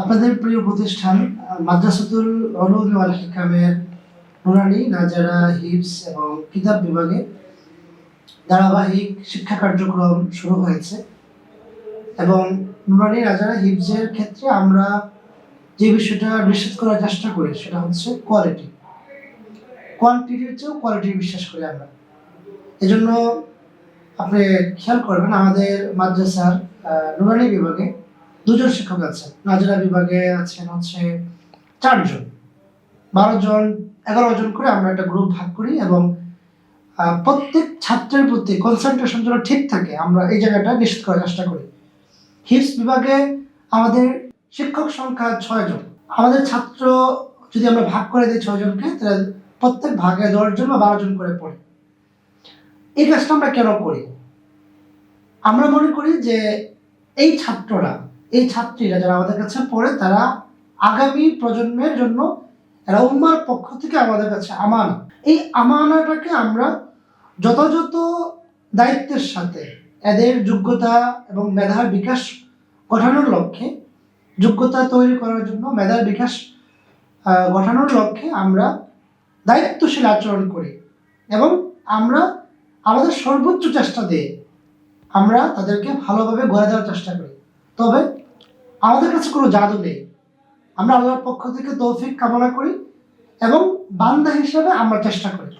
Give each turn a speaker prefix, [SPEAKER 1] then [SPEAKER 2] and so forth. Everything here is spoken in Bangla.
[SPEAKER 1] আপনাদের প্রিয় প্রতিষ্ঠান মাদ্রাসাতুল ওয়াল হিকামের নুরানি, নাজারা হিপস এবং কিতাব বিভাগে ধারাবাহিক শিক্ষা কার্যক্রম শুরু হয়েছে। এবং নুরানি, নাজারা হিপসের ক্ষেত্রে আমরা যে বিষয়টা নিশ্চিত করার চেষ্টা করি, সেটা হচ্ছে কোয়ালিটি কোয়ান্টিটির চেয়েও কোয়ালিটি বিশ্বাস করি আমরা। এজন্য আপনি খেয়াল করবেন, আমাদের মাদ্রাসার নুরানি বিভাগে দুজন শিক্ষক আছেন নাজরা বিভাগে আছেন হচ্ছে চারজন। বারো জন, এগারো জন করে আমরা একটা গ্রুপ ভাগ করি এবং প্রত্যেক ছাত্রের প্রতি কনসেন্ট্রেশন যেন ঠিক থাকে, আমরা এই জায়গাটা নিশ্চিত করার চেষ্টা করি। হিপস বিভাগে আমাদের শিক্ষক সংখ্যা ছয় জন। আমাদের ছাত্র যদি আমরা ভাগ করে দিই ছয় জনকে, তাহলে প্রত্যেক ভাগে দশ জন বা বারো জন করে পড়ে। এই কাজটা আমরা কেন করি? আমরা মনে করি যে এই ছাত্ররা এই ছাত্রীরা যারা আমাদের কাছে পড়ে, তারা আগামী প্রজন্মের জন্য এরা উম্মার পক্ষ থেকে আমাদের কাছে আমানা এই আমানাটাকে আমরা যথাযথ দায়িত্বের সাথে, এদের যোগ্যতা এবং মেধার বিকাশ ঘটানোর লক্ষ্যে, যোগ্যতা তৈরি করার জন্য মেধার বিকাশ ঘটানোর লক্ষ্যে আমরা দায়িত্বশীল আচরণ করি এবং আমরা আমাদের সর্বোচ্চ চেষ্টা দিয়ে আমরা তাদেরকে ভালোভাবে গড়ে দেওয়ার চেষ্টা করি। তবে আমাদের কাছে কোনো জাদু নেই। আমরা আল্লাহর পক্ষ থেকে তৌফিক কামনা করি এবং বান্দা হিসাবে আমরা চেষ্টা করি।